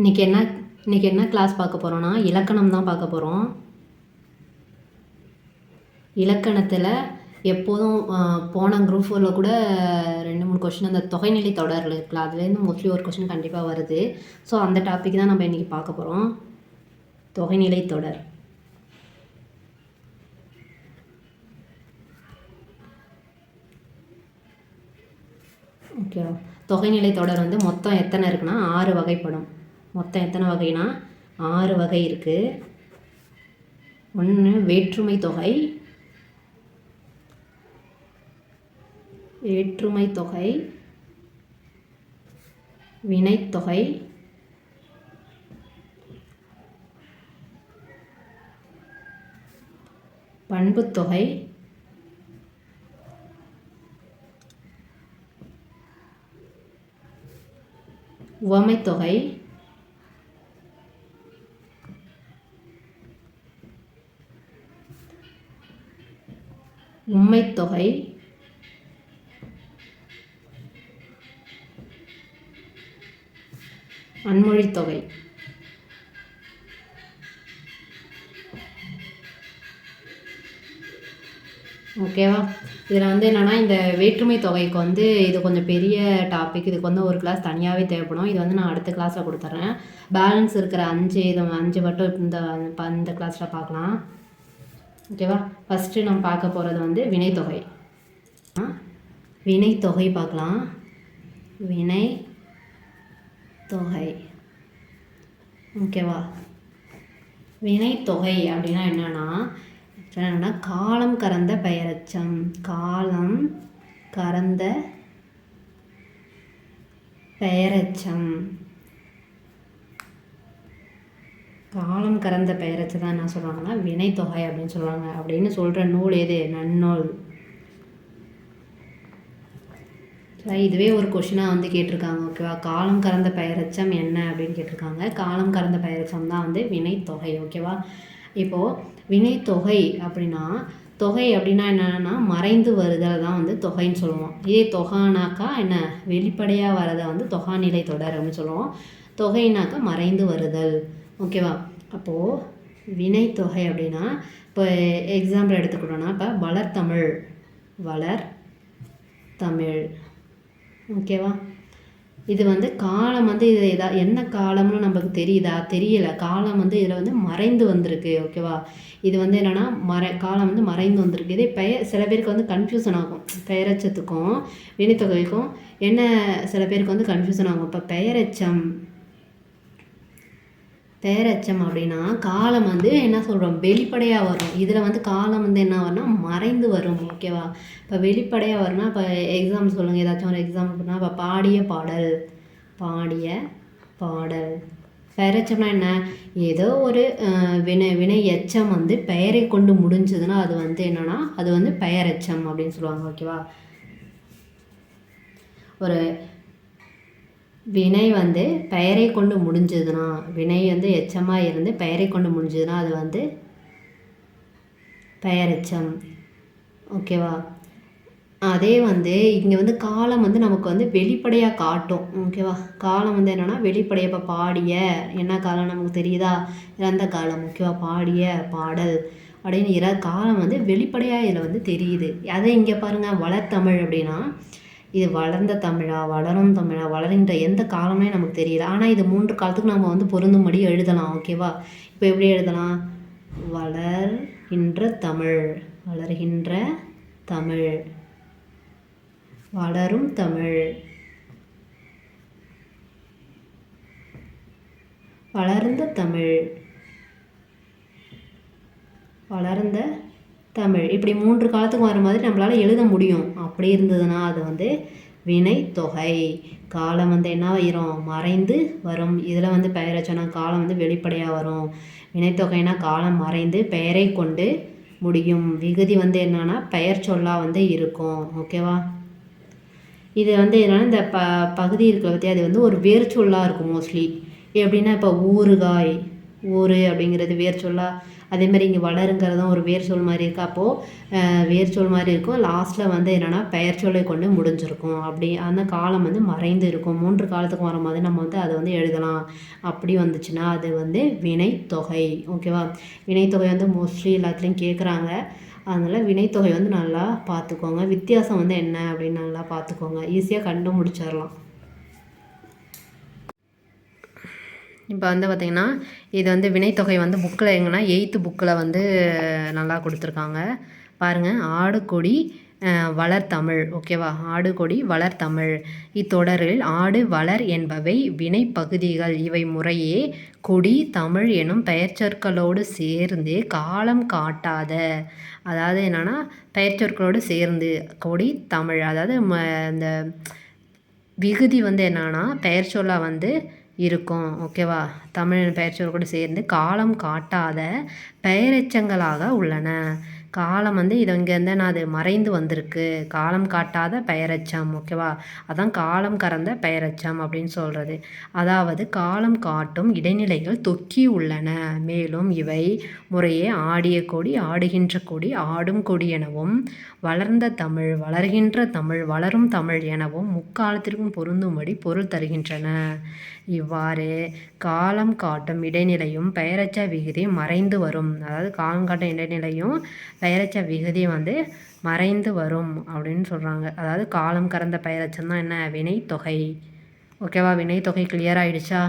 இன்றைக்கி என்ன இன்றைக்கி என்ன கிளாஸ் பார்க்க போகிறோன்னா இலக்கணம் தான் பார்க்க போகிறோம் இலக்கணத்தில் எப்போதும் போன குரூப் ஃபோரில் கூட ரெண்டு மூணு கொஷின் அந்த தொகைநிலை தொடரில் இருக்குல்ல அதுலேருந்து மோஸ்ட்லி ஒரு கொஷின் கண்டிப்பாக வருது. ஸோ அந்த டாபிக் தான் நம்ம இன்றைக்கி பார்க்க போகிறோம் தொகைநிலை தொடர். ஓகே தொகைநிலை தொடர் வந்து மொத்தம் எத்தனை இருக்குன்னா ஆறு வகைப்படும். மொத்தம் எத்தனை வகைனா? ஆறு வகை இருக்குது ஒன்று வேற்றுமை தொகை வேற்றுமை தொகை வினைத்தொகை பண்புத்தொகை உவமைத்தொகை உம்மைத்தொகை அன்மொழித்தொகை. ஓகேவா இதில் வந்து என்னென்னா இந்த வேற்றுமை தொகைக்கு வந்து இது கொஞ்சம் பெரிய டாபிக் இதுக்கு வந்து ஒரு கிளாஸ் தனியாகவே தேவைப்படும். இது வந்து நான் அடுத்த கிளாஸில் கொடுத்துட்றேன் பேலன்ஸ் இருக்கிற அஞ்சு இது அஞ்சு மட்டும் இந்த ப- இந்த கிளாஸில் பார்க்கலாம். ஓகேவா? ஃபஸ்ட்டு நம்ம பார்க்க போகிறது வந்து வினைத்தொகை வினைத்தொகை பார்க்கலாம். வினை தொகை. ஓகேவா? வினைத்தொகை அப்படின்னா என்னென்னா என்னென்னா காலம் கறந்த பெயரச்சம். காலம் கறந்த பெயரச்சம். காலம் கறந்த பெயரச்சு தான் என்ன சொல்கிறாங்கன்னா வினைத்தொகை அப்படின்னு சொல்லுவாங்க அப்படின்னு சொல்கிற நூல் எது? நன்னூல். இதுவே ஒரு கொஷினாக வந்து கேட்டிருக்காங்க ஓகேவா காலம் கறந்த பெயரச்சம் என்ன அப்படின்னு கேட்டிருக்காங்க. காலம் கறந்த பெயரச்சம் தான் வந்து வினைத்தொகை ஓகேவா இப்போது வினைத்தொகை அப்படின்னா தொகை அப்படின்னா என்னென்னா மறைந்து வருதல் தான் வந்து தொகைன்னு சொல்லுவோம். இதே தொகானாக்கா என்ன? வெளிப்படையாக வரதை வந்து தொகாநிலை தொடர் அப்படின்னு சொல்லுவோம். தொகைனாக்கா மறைந்து வருதல். ஓகேவா? அப்போது வினைத்தொகை அப்படின்னா இப்போ எக்ஸாம்பிள் எடுத்துக்கிட்டோன்னா இப்போ வளர்த்தமிழ் வளர் தமிழ். ஓகேவா? இது வந்து காலம் வந்து இது எதா என்ன காலம்னு நமக்கு தெரியுதா? தெரியல. காலம் வந்து இதில் வந்து மறைந்து வந்திருக்கு ஓகேவா? இது வந்து என்னென்னா மறை காலம் வந்து மறைந்து வந்திருக்கு. இதே பெயர் சில பேருக்கு வந்து கன்ஃபியூசன் ஆகும். பெயரச்சத்துக்கும் வினைத்தொகைக்கும் என்ன சில பேருக்கு வந்து கன்ஃபியூசன் ஆகும்? இப்போ பெயரச்சம் பெயரெச்சம் அப்படின்னா காலம் வந்து என்ன சொல்கிறோம் வெளிப்படையாக வரும். இதில் வந்து காலம் வந்து என்ன வரும்னா மறைந்து வரும் ஓகேவா இப்போ வெளிப்படையாக வரும்னா இப்போ எக்ஸாம் சொல்லுங்கள் ஏதாச்சும் ஒரு எக்ஸாம் பண்ணால் இப்போ பாடிய பாடல் பாடிய பாடல். பெயரச்சம்னா என்ன? ஏதோ ஒரு வினை வினை எச்சம் வந்து பெயரை கொண்டு முடிஞ்சதுன்னா அது வந்து என்னென்னா அது வந்து பெயரச்சம் அப்படின்னு சொல்லுவாங்க ஓகேவா ஒரு வினை வந்து பெயரை கொண்டு முடிஞ்சதுன்னா வினை வந்து எச்சமாக இருந்து பெயரை கொண்டு முடிஞ்சதுன்னா அது வந்து பெயரெச்சம். ஓகேவா அதே வந்து இங்கே வந்து காலம் வந்து நமக்கு வந்து வெளிப்படையாக காட்டும். ஓகேவா காலம் வந்து என்னென்னா வெளிப்படையாக இப்போ பாடிய என்ன காலம் நமக்கு தெரியுதா? இறந்த காலம். ஓகேவா பாடிய பாடல் அப்படின்னு இற காலம் வந்து வெளிப்படையாக இதில் வந்து தெரியுது. அதை இங்கே பாருங்கள் வளர்த்தமிழ் அப்படின்னா இது வளர்ந்த தமிழா வளரும் தமிழா வளர்கின்ற எந்த காலமே நமக்கு தெரியல. ஆனால் இது மூன்று காலத்துக்கு நம்ம வந்து பொருந்தும்படி எழுதலாம் ஓகேவா இப்போ எப்படி எழுதலாம்? வளர்கின்ற தமிழ் வளர்கின்ற தமிழ். வளரும் தமிழ். வளர்ந்த தமிழ். வளர்ந்த தமிழ். இப்படி மூன்று காலத்துக்கு வர மாதிரி நம்மளால் எழுத முடியும். அப்படி இருந்ததுன்னா அது வந்து வினை தொகை. காலம் வந்து என்ன ஆயிரும்? மறைந்து வரும். இதில் வந்து பெயரச்சனா காலம் வந்து வெளிப்படையாக வரும். வினைத்தொகைனா காலம் மறைந்து பெயரை கொண்டு முடியும். விகுதி வந்து என்னன்னா பெயர் சொல்லாக வந்து இருக்கும். ஓகேவா இது வந்து என்னென்னா இந்த ப பகுதி இருக்கிற பற்றி அது வந்து ஒரு வேர்ச்சொல்லாக இருக்கும் மோஸ்ட்லி எப்படின்னா இப்போ ஊறுகாய் ஊறு அப்படிங்கிறது வேர்ச்சொல்லா சொல்லாக அதேமாதிரி இங்கே வளருங்கிறதும் ஒரு வேர் சொல் மாதிரி இருக்குது அப்போது வேர் சொல் மாதிரி இருக்கும். லாஸ்ட்டில் வந்து என்னென்னா பெயர் சொல்லை கொண்டு முடிஞ்சிருக்கும். அப்படி அந்த காலம் வந்து மறைந்து இருக்கும். மூன்று காலத்துக்கு மாதிரி நம்ம வந்து அதை வந்து எழுதலாம். அப்படி வந்துச்சுன்னா அது வந்து வினைத்தொகை. ஓகேவா வினைத்தொகை வந்து மோஸ்ட்லி எல்லாத்துலேயும் கேட்குறாங்க அதனால் வினைத்தொகை வந்து நல்லா பார்த்துக்கோங்க வித்தியாசம் வந்து என்ன அப்படின்னு நல்லா பார்த்துக்கோங்க ஈஸியாக கண்டு முடிச்சிடலாம் இப்போ வந்து பார்த்திங்கன்னா இது வந்து வினைத்தொகை வந்து புக்கில் எங்கன்னா எயித்து புக்கில் வந்து நல்லா கொடுத்துருக்காங்க. பாருங்கள் ஆடுகொடி வளர்த்தமிழ் ஓகேவா ஓகேவா ஆடுகொடி வளர்த்தமிழ் இத்தொடரில் ஆடு வளர் என்பவை வினைப்பகுதிகள். இவை முறையே கொடி தமிழ் எனும் பெயர்ச்சொற்களோடு சேர்ந்து காலம் காட்டாத. அதாவது என்னென்னா பெயர்ச்சொற்களோடு சேர்ந்து கொடி தமிழ். அதாவது ம இந்த விகுதி வந்து என்னன்னா பெயர் வந்து இருக்கும். ஓகேவா? தமிழ் பெயர்ச்சொல் கூட சேர்ந்து காலம் காட்டாத பெயரெச்சங்களாக உள்ளன. காலம் வந்து இது இங்கேருந்து நான் அது மறைந்து வந்திருக்கு. காலம் காட்டாத பெயரச்சம் ஓகேவா? அதான் காலம் கறந்த பெயரச்சம் அப்படின்னு சொல்கிறது அதாவது காலம் காட்டும் இடைநிலைகள் தொக்கி உள்ளன. மேலும் இவை முறையே ஆடிய கொடி ஆடுகின்ற கொடி ஆடும் கொடி எனவும் வளர்ந்த தமிழ் வளர்கின்ற தமிழ் வளரும் தமிழ் எனவும் முக்காலத்திற்கும் பொருந்தும்படி பொருள் தருகின்றன. இவ்வாறு காலம் காட்டும் இடைநிலையும் பெயரச்ச விகுதி மறைந்து வரும். அதாவது காலம் காட்டும் இடைநிலையும் பெயரச்ச விகுதி வந்து மறைந்து வரும் அப்படின்னு சொல்கிறாங்க அதாவது காலம் கறந்த பெயரச்சம் தான் என்ன? வினைத்தொகை. ஓகேவா வினைத்தொகை கிளியர் ஆகிடுச்சா